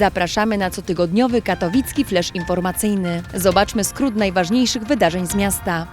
Zapraszamy na cotygodniowy katowicki flash informacyjny. Zobaczmy skrót najważniejszych wydarzeń z miasta.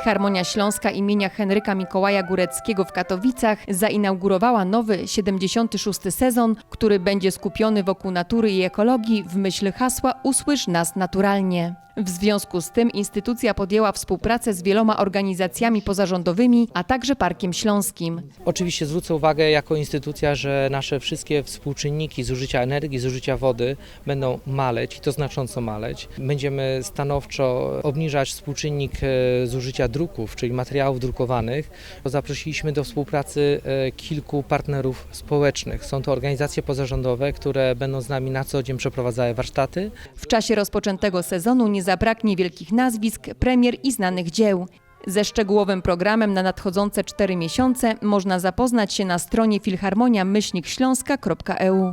Filharmonia Śląska imienia Henryka Mikołaja Góreckiego w Katowicach zainaugurowała nowy 76. sezon, który będzie skupiony wokół natury i ekologii w myśl hasła Usłysz nas naturalnie. W związku z tym instytucja podjęła współpracę z wieloma organizacjami pozarządowymi, a także Parkiem Śląskim. Oczywiście zwrócę uwagę jako instytucja, że nasze wszystkie współczynniki zużycia energii, zużycia wody będą maleć i to znacząco maleć. Będziemy stanowczo obniżać współczynnik e, zużycia druków, czyli materiałów drukowanych. Zaprosiliśmy do współpracy e, kilku partnerów społecznych. Są to organizacje pozarządowe, które będą z nami na co dzień przeprowadzały warsztaty. W czasie rozpoczętego sezonu nie zabraknie wielkich nazwisk, premier i znanych dzieł. Ze szczegółowym programem na nadchodzące cztery miesiące można zapoznać się na stronie filharmonia-śląska.eu.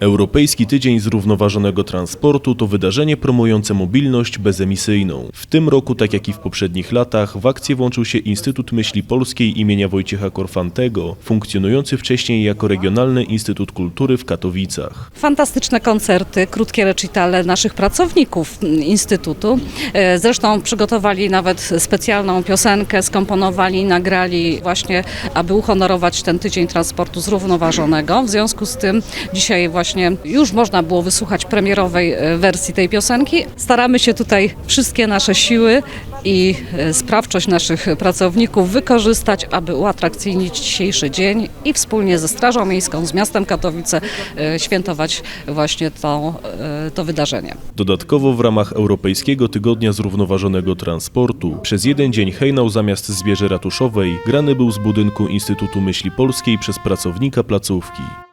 Europejski Tydzień Zrównoważonego Transportu to wydarzenie promujące mobilność bezemisyjną. W tym roku, tak jak i w poprzednich latach, w akcję włączył się Instytut Myśli Polskiej imienia Wojciecha Korfantego, funkcjonujący wcześniej jako Regionalny Instytut Kultury w Katowicach. Fantastyczne koncerty, krótkie recitale naszych pracowników Instytutu. E, Zresztą przygotowali nawet specjalną piosenkę, skomponowali, nagrali właśnie, aby uhonorować ten tydzień transportu zrównoważonego. W związku z tym dzisiaj właśnie już można było wysłuchać premierowej e, wersji tej piosenki. Staramy się tutaj wszystkie nasze siły i e, sprawczość naszych pracowników wykorzystać, aby uatrakcyjnić dzisiejszy dzień i wspólnie ze Strażą Miejską, z miastem Katowice e, świętować właśnie to, to wydarzenie. Dodatkowo w ramach Europejskiego Tygodnia Zrównoważonego Transportu przez jeden dzień hejnał zamiast z wieży ratuszowej grany był z budynku Instytutu Myśli Polskiej przez pracownika placówki.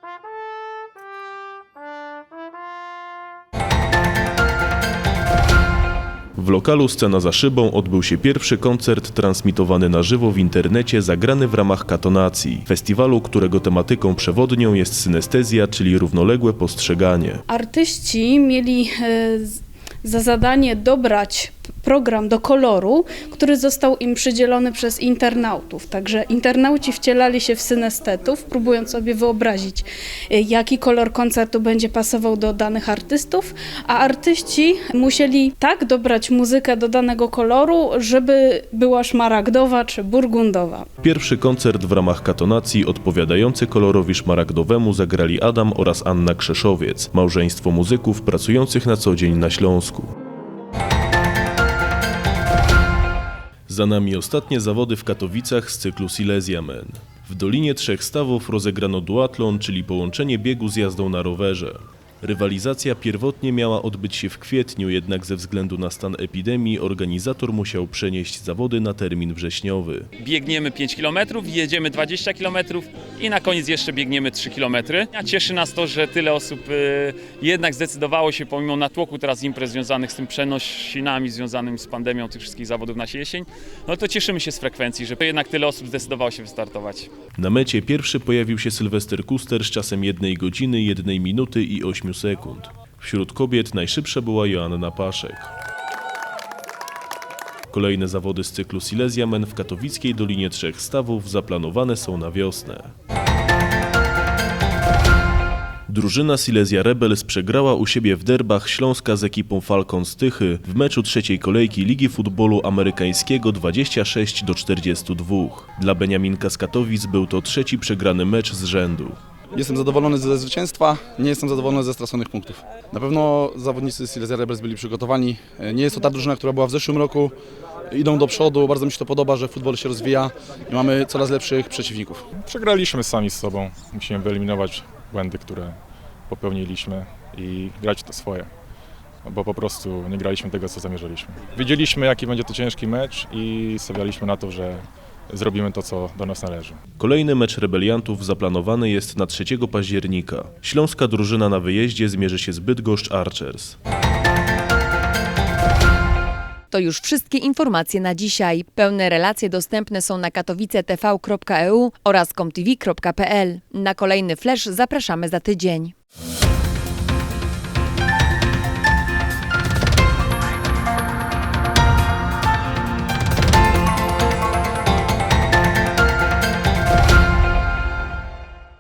W lokalu Scena za szybą odbył się pierwszy koncert transmitowany na żywo w internecie zagrany w ramach katonacji, festiwalu, którego tematyką przewodnią jest synestezja, czyli równoległe postrzeganie. Artyści mieli e, za zadanie dobrać program do koloru, który został im przydzielony przez internautów. Także internauci wcielali się w synestetów, próbując sobie wyobrazić, e, jaki kolor koncertu będzie pasował do danych artystów, a artyści musieli tak dobrać muzykę do danego koloru, żeby była szmaragdowa czy burgundowa. Pierwszy koncert w ramach katonacji odpowiadający kolorowi szmaragdowemu zagrali Adam oraz Anna Krzeszowiec, małżeństwo muzyków pracujących na co dzień na Śląsku. Za nami ostatnie zawody w Katowicach z cyklu Silesia Men. W Dolinie Trzech Stawów rozegrano duatlon, czyli połączenie biegu z jazdą na rowerze. Rywalizacja pierwotnie miała odbyć się w kwietniu, jednak ze względu na stan epidemii organizator musiał przenieść zawody na termin wrześniowy. biegniemy 5 km, jedziemy 20 km i na koniec jeszcze biegniemy 3 km. Cieszy nas to, że tyle osób y, jednak zdecydowało się pomimo natłoku teraz imprez związanych z tym przenosinami związanymi z pandemią tych wszystkich zawodów na jesień, no to cieszymy się z frekwencji, że jednak tyle osób zdecydowało się wystartować. Na mecie pierwszy pojawił się Sylwester Kuster z czasem 1 godziny, 1 minuty i 8 sekund. Wśród kobiet najszybsza była Joanna Paszek. Kolejne zawody z cyklu Silesia Men w katowickiej Dolinie Trzech Stawów zaplanowane są na wiosnę. Drużyna Silesia Rebels przegrała u siebie w derbach Śląska z ekipą Falcon z Tychy w meczu trzeciej kolejki Ligi Futbolu Amerykańskiego 26 do 42. Dla Beniaminka z Katowic był to trzeci przegrany mecz z rzędu. Jestem zadowolony ze zwycięstwa, nie jestem zadowolony ze straconych punktów. Na pewno zawodnicy Silesia Rebels byli przygotowani. Nie jest to ta drużyna, która była w zeszłym roku. Idą do przodu, bardzo mi się to podoba, że futbol się rozwija i mamy coraz lepszych przeciwników. Przegraliśmy sami z sobą. Musimy wyeliminować błędy, które popełniliśmy i grać to swoje. Bo po prostu nie graliśmy tego, co zamierzaliśmy. Wiedzieliśmy, jaki będzie to ciężki mecz i stawialiśmy na to, że zrobimy to, co do nas należy. Kolejny mecz rebeliantów zaplanowany jest na 3 października. Śląska drużyna na wyjeździe zmierzy się z Bydgoszcz Archers. To już wszystkie informacje na dzisiaj. Pełne relacje dostępne są na katowicetv.eu oraz comtv.pl. Na kolejny flash zapraszamy za tydzień.